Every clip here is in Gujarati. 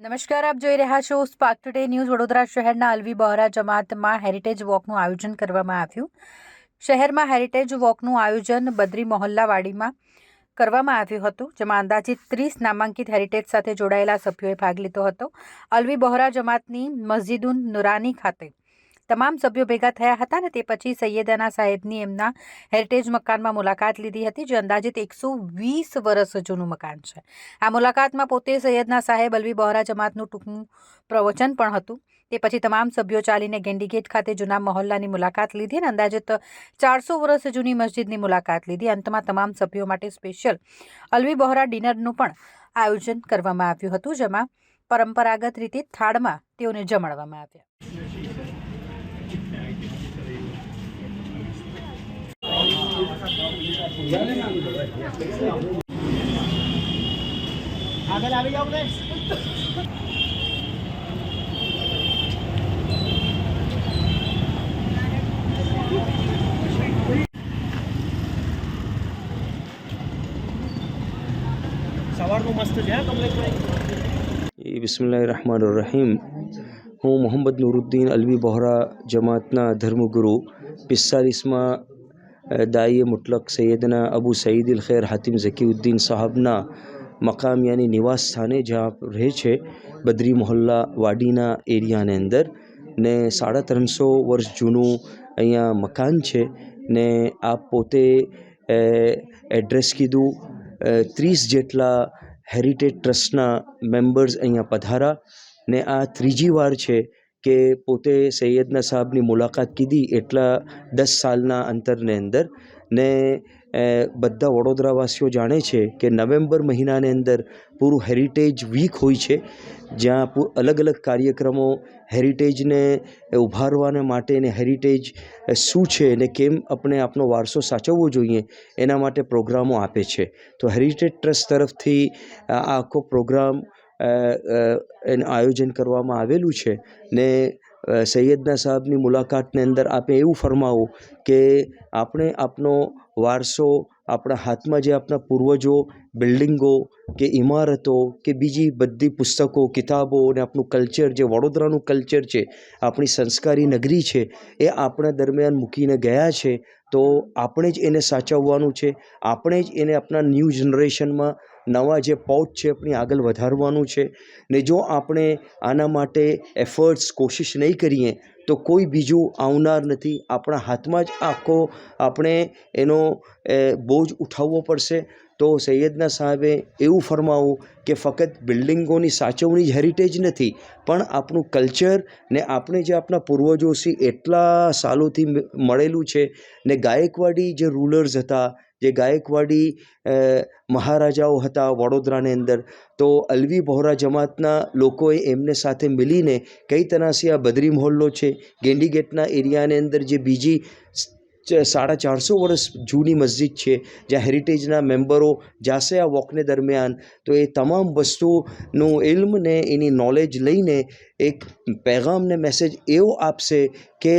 નમસ્કાર, આપ જોઈ રહ્યા છો સ્પાર્ક ટુડે ન્યૂઝ વડોદરા શહેરના અલવી બહોરા જમાતમાં હેરિટેજ વોકનું આયોજન કરવામાં આવ્યું. શહેરમાં હેરિટેજ વોકનું આયોજન બદ્રી મોહલ્લાવાડીમાં કરવામાં આવ્યું હતું, જેમાં અંદાજિત ત્રીસ નામાંકિત હેરિટેજ સાથે જોડાયેલા સભ્યોએ ભાગ લીધો હતો. અલવી બહોરા જમાતની મસ્જિદુન નુરાની ખાતે તમામ સભ્યો ભેગા થયા હતા અને તે પછી સૈયદાના સાહેબની એમના હેરિટેજ મકાનમાં મુલાકાત લીધી હતી, જે અંદાજિત એકસો વીસ વર્ષ જૂનું મકાન છે. આ મુલાકાતમાં પોતે સૈયદના સાહેબ અલવી બહોરા જમાતનું ટૂંકું પ્રવચન પણ હતું. તે પછી તમામ સભ્યો ચાલીને ગેન્ડીગેટ ખાતે જૂના મહોલ્લાની મુલાકાત લીધી અને અંદાજિત ચારસો વર્ષ જૂની મસ્જિદની મુલાકાત લીધી. અંતમાં તમામ સભ્યો માટે સ્પેશિયલ અલવી બહોરા ડિનરનું પણ આયોજન કરવામાં આવ્યું હતું, જેમાં પરંપરાગત રીતે થાળમાં તેઓને જમાડવામાં આવ્યા. આગળ આવી જાઓ ને રહમાન રહીમ. હું મોહમ્મદ નુરુદ્દીન અલવી બોહરા જમાતના ધર્મગુરુ પિસ્તાલીસમાં દાઈએ મુટલક સૈયદના અબુ સઈદિલ ખૈર હાતિમ ઝકીઉદ્દીન સાહબના મકામ યાની નિવાસ સ્થાને જ્યાં રહે છે બદ્રી મોહલ્લા વાડીના એરિયાની અંદર ને સાડા ત્રણસો વર્ષ જૂનું અહીંયા મકાન છે ને આ પોતે એડ્રેસ કીધું ત્રીસ જેટલા હેરિટેજ ટ્રસ્ટના મેમ્બર્સ અહીંયા પધારા ને આ ત્રીજી વાર છે કે પોતે સૈયદના સાહેબની મુલાકાત કીધી એટલા દસ સાલના અંતરની અંદર ને બધા વડોદરાવાસીઓ જાણે છે કે નવેમ્બર મહિનાની અંદર પૂરું હેરિટેજ વીક હોય છે, જ્યાં અલગ અલગ કાર્યક્રમો હેરિટેજને ઉભારવાને માટે ને હેરિટેજ શું છે ને કેમ આપણે આપણો વારસો સાચવવો જોઈએ એના માટે પ્રોગ્રામો આપે છે. તો હેરિટેજ ટ્રસ્ટ તરફથી આ આખો પ્રોગ્રામ એનું આયોજન કરવામાં આવેલું છે. ને સૈયદના સાહેબની મુલાકાતની અંદર આપે એવું ફરમાવો કે આપણે આપનો વારસો, આપણા હાથમાં જે આપણા પૂર્વજો, બિલ્ડિંગો કે ઇમારતો કે બીજી બધી પુસ્તકો, કિતાબો અને આપણું કલ્ચર જે વડોદરાનું કલ્ચર છે, આપણી સંસ્કારી નગરી છે, એ આપણા દરમિયાન મૂકીને ગયા છે, તો આપણે જ એને સાચવવાનું છે, આપણે જ એને આપણા ન્યૂ જનરેશનમાં નવા જે પૌચ છે આપણી આગળ વધારવાનું છે. ને જો આપણે આના માટે એફર્ટ્સ કોશિશ નહીં કરીએ, તો કોઈ બીજું આવનાર નથી. આપણા હાથમાં જ આખો આપણે એનો બોજ ઉઠાવવો પડશે. તો સૈયદના સાહેબે એવું ફરમાવું કે ફક્ત બિલ્ડિંગોની સાચવણી જ હેરિટેજ નથી, પણ આપણું કલ્ચર ને આપણે જે આપણા પૂર્વજો છે એટલા સાલોથી મળેલું છે ને ગાયકવાડી જે રૂલર્સ હતા જે ગાયકવાડી મહારાજાઓ હતા વડોદરાની અંદર, તો અલવી બહોરા જમાતના લોકોએ એમને સાથે મિલીને કઈ તનાસી આ બદરી મહોલ્લો છે, ગેંડી ગેટના એરિયાની અંદર જે બીજી સાડા ચારસો વર્ષ જૂની મસ્જિદ છે, જ્યાં હેરિટેજના મેમ્બરો જાશે આ વોકને દરમિયાન. તો એ તમામ વસ્તુનું ઇલ્મ ને એની નોલેજ લઈને એક પેગામને મેસેજ એવો આપશે કે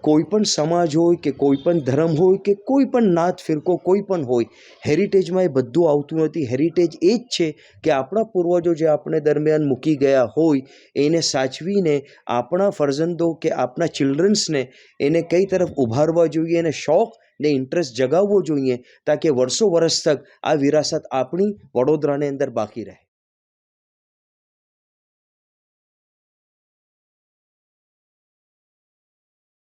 કોઈ પણ સમાજ હોય કે કોઈ પણ ધર્મ હોય કે કોઈ પણ નાત ફિરકો કોઈ પણ હોય, હેરિટેજમાં એ બધું આવતું નથી. હેરિટેજ એ જ છે કે આપણા પૂર્વજો જે આપણે દરમિયાન મૂકી ગયા હોય, એને સાચવીને આપણા ફરજંદો કે આપણા ચિલ્ડ્રન્સને એને કઈ તરફ ઉભારવા જોઈએ શોખ ને ઇન્ટરેસ્ટ જગાવવો જોઈએ, તાકે વર્ષો વર્ષ તક આ વિરાસત આપણી વડોદરાની અંદર બાકી રહે.